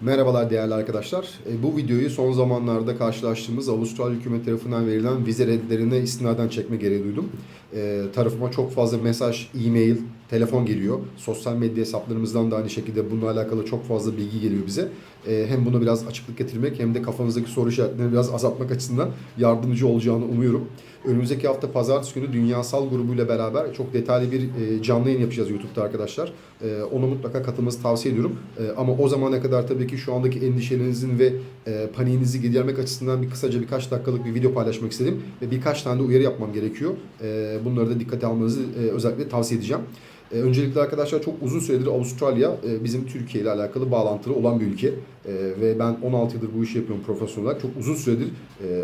Merhabalar değerli arkadaşlar. E, Bu videoyu son zamanlarda karşılaştığımız Avustralya hükümeti tarafından verilen vize redlerine istinaden çekme gereği duydum. E, tarafıma çok fazla mesaj, e-mail, telefon geliyor. Sosyal medya hesaplarımızdan da aynı şekilde bununla alakalı çok fazla bilgi geliyor bize. E, hem bunu biraz açıklık getirmek hem de kafanızdaki soru işaretlerini biraz azaltmak açısından yardımcı olacağını umuyorum. Önümüzdeki hafta pazartesi günü Dünyasal grubuyla beraber çok detaylı bir e, canlı yayın yapacağız YouTube'da arkadaşlar. E, ona mutlaka katılmanızı tavsiye ediyorum. E, ama o zamana kadar tabii ki şu andaki endişelerinizin ve e, paniğinizi gidermek açısından bir kısaca birkaç dakikalık bir video paylaşmak istedim. Ve birkaç tane de uyarı yapmam gerekiyor. E, bunları da dikkate almanızı e, özellikle tavsiye edeceğim. E, öncelikle arkadaşlar çok uzun süredir Avustralya e, bizim Türkiye ile alakalı bağlantılı olan bir ülke. E, ve ben 16 yıldır bu işi yapıyorum profesyonel olarak. Çok uzun süredir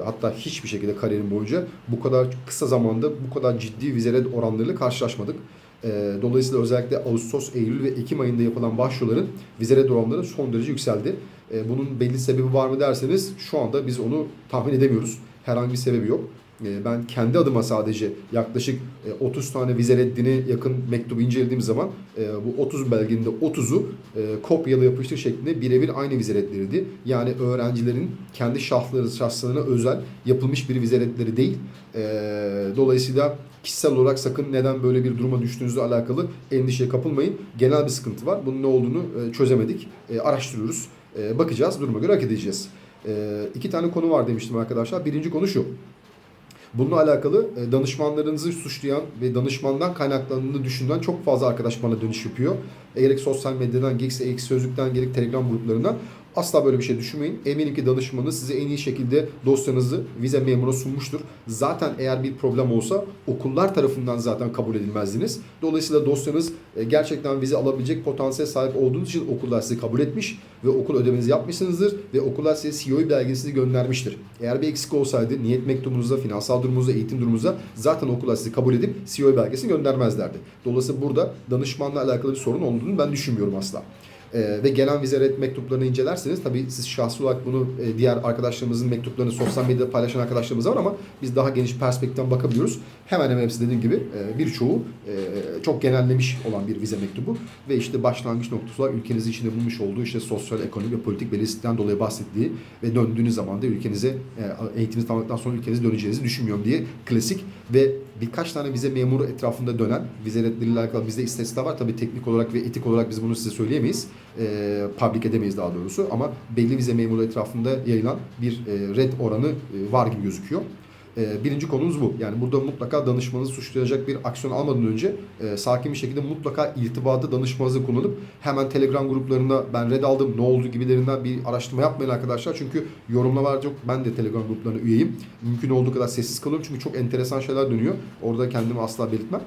hatta hiçbir şekilde kariyerim boyunca bu kadar kısa zamanda bu kadar ciddi vize red oranlarıyla karşılaşmadık. Dolayısıyla özellikle Ağustos, Eylül ve Ekim ayında yapılan başvuruların vize red oranları son derece yükseldi. Bunun belli sebebi var mı derseniz şu anda biz onu tahmin edemiyoruz. Herhangi bir sebebi yok. E, Ben kendi adıma sadece yaklaşık e, 30 tane vize reddine yakın mektubu incelediğim zaman e, bu 30 belgenin de 30'u e, kopyalı yapıştır şeklinde birebir aynı vize redleriydi. Yani öğrencilerin kendi şahsları, şahslarına özel yapılmış bir vize redleri değil. E, Dolayısıyla kişisel olarak sakın neden böyle bir duruma düştüğünüzle alakalı endişeye kapılmayın. Genel bir sıkıntı var. Bunun ne olduğunu e, çözemedik. E, Araştırıyoruz. E, Bakacağız. Duruma göre hareket edeceğiz. E, İki tane konu var demiştim arkadaşlar. Birinci konu şu. Bununla alakalı e, danışmanlarınızı suçlayan ve danışmandan kaynaklandığını düşünen çok fazla arkadaş bana dönüş yapıyor. Gerek sosyal medyadan, gerek ek sözlükten, gerek telegram gruplarından asla böyle bir şey düşünmeyin. Eminim ki danışmanınız size en iyi şekilde dosyanızı vize memuruna sunmuştur. Zaten eğer bir problem olsa okullar tarafından zaten kabul edilmezdiniz. Dolayısıyla dosyanız e, gerçekten vize alabilecek potansiyel sahip olduğunuz için okullar sizi kabul etmiş ve okul ödemenizi yapmışsınızdır ve okullar size COE belgesini göndermiştir. Eğer bir eksik olsaydı niyet mektubunuzda, finansal durumunuzda, eğitim durumunuzda zaten okullar sizi kabul edip COE belgesini göndermezlerdi. Dolayısıyla burada danışmanla alakalı bir sorun olduğunu ben düşünmüyorum asla. Ee, ve gelen vize red mektuplarını incelerseniz tabii siz şahsi olarak bunu e, diğer arkadaşlarımızın mektuplarını sosyal medyada paylaşan arkadaşlarımız var ama biz daha geniş perspektiften bakabiliyoruz. Hemen hemen hepsi dediğim gibi e, birçoğu e, çok genellemiş olan bir vize mektubu ve işte başlangıç noktası olarak ülkenizin içinde bulmuş olduğu işte sosyal, ekonomik ve politik belirsizlikten dolayı bahsettiği ve döndüğünüz zaman da ülkenize e, eğitiminizi tamamladıktan sonra ülkenize döneceğinizi düşünmüyorum diye klasik ve birkaç tane vize memuru etrafında dönen vize redleriyle alakalı bizde istatistikler var. Tabii teknik olarak ve etik olarak biz bunu size söyleyemeyiz. E, public edemeyiz daha doğrusu ama belli vize memuru etrafında yayılan bir e, red oranı e, var gibi gözüküyor. E, birinci konumuz bu. Yani burada mutlaka danışmanınızı suçlayacak bir aksiyon almadan önce e, sakin bir şekilde mutlaka irtibatı danışmanınızı kullanıp hemen Telegram gruplarında ben red aldım ne oldu gibilerinden bir araştırma yapmayın arkadaşlar. Çünkü yorumlar çok. Ben de Telegram gruplarına üyeyim. Mümkün olduğu kadar sessiz kalıyorum çünkü çok enteresan şeyler dönüyor. Orada kendimi asla belirtmem.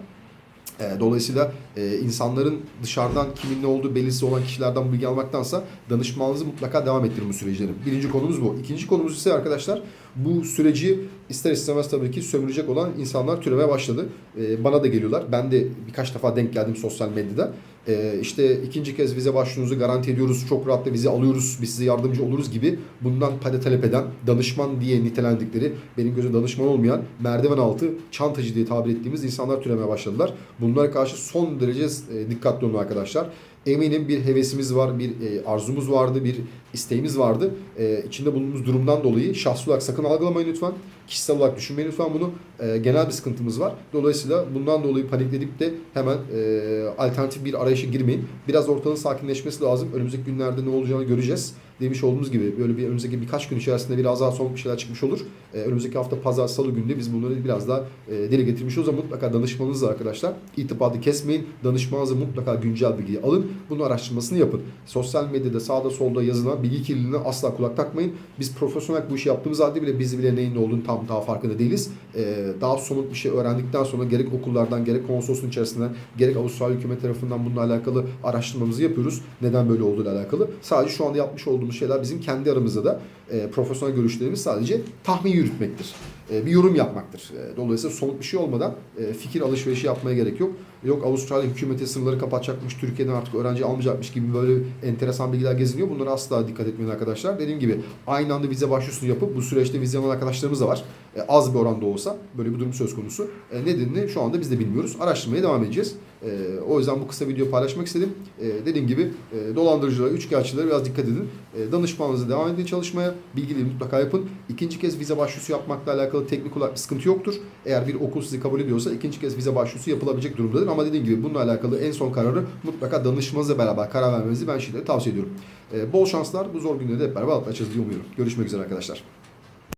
E, Dolayısıyla e, insanların dışarıdan kimin ne olduğu belirsiz olan kişilerden bilgi almaktansa danışmanınızı mutlaka devam ettirin bu süreçlerin. Birinci konumuz bu. İkinci konumuz ise arkadaşlar bu süreci ister istemez tabii ki sömürecek olan insanlar türemeye başladı. E, bana da geliyorlar. Ben de birkaç defa denk geldim sosyal medyada. E, işte ikinci kez vize başvurunuzu garanti ediyoruz. Çok rahat da vize alıyoruz. Biz size yardımcı oluruz gibi bundan para talep eden danışman diye nitelendikleri benim gözüm danışman olmayan merdiven altı çantacı diye tabir ettiğimiz insanlar türemeye başladılar. Bunlara karşı son derece e, dikkatli olun arkadaşlar. Eminim bir hevesimiz var, bir e, arzumuz vardı, bir isteğimiz vardı. E, içinde bulunduğumuz durumdan dolayı şahsi olarak sakın algılamayın lütfen. Kişisel olarak düşünmeyin lütfen bunu. E, genel bir sıkıntımız var. Dolayısıyla bundan dolayı panikledip de hemen e, alternatif bir arayışa girmeyin. Biraz ortalığın sakinleşmesi lazım. Önümüzdeki günlerde ne olacağını göreceğiz. Demiş olduğumuz gibi böyle bir önümüzdeki birkaç gün içerisinde biraz daha somut bir şeyler çıkmış olur. E, önümüzdeki hafta pazar salı günde biz bunları biraz daha e, dile getirmiş oluruz mutlaka danışmanınızla arkadaşlar irtibatı kesmeyin. Danışmanınızı mutlaka güncel bilgiyi alın. Bunun araştırmasını yapın. Sosyal medyada sağda solda yazılan bilgi kirliliğine asla kulak takmayın. Biz profesyonel bu işi yaptığımız halde bile biz bile neyin ne olduğunu tam daha farkında değiliz. E, daha somut bir şey öğrendikten sonra gerek okullardan gerek konsolosluğun içerisinden gerek Avustralya hükümet tarafından bununla alakalı araştırmamızı yapıyoruz. Neden böyle olduğuyla alakalı. Sadece şu anda yapmış olduğumuz şeyler bizim kendi aramızda da e, profesyonel görüşlerimiz sadece tahmin yürütmektir. E, bir yorum yapmaktır. E, dolayısıyla somut bir şey olmadan e, fikir alışverişi yapmaya gerek yok. Yok Avustralya hükümeti sınırları kapatacakmış, Türkiye'den artık öğrenci almayacakmış gibi böyle enteresan bilgiler geziniyor. Bunlara asla dikkat etmeyin arkadaşlar. Dediğim gibi aynı anda vize başvurusunu yapıp bu süreçte vize alan arkadaşlarımız da var. Az bir oranda olsa böyle bir durum söz konusu. Nedenini şu anda biz de bilmiyoruz. Araştırmaya devam edeceğiz. E, o yüzden bu kısa videoyu paylaşmak istedim. E, dediğim gibi e, dolandırıcılara, üçkağıtçılara biraz dikkat edin. E, danışmanınızla devam edin çalışmaya. Bilgileri mutlaka yapın. İkinci kez vize başvurusu yapmakla alakalı teknik olarak bir sıkıntı yoktur. Eğer bir okul sizi kabul ediyorsa ikinci kez vize başvurusu yapılabilecek durumdadır. Ama dediğim gibi bununla alakalı en son kararı mutlaka danışmanınızla beraber karar vermenizi ben şimdiden tavsiye ediyorum. E, bol şanslar. Bu zor günleri de hep beraber atlatacağız diye umuyorum. Görüşmek üzere arkadaşlar.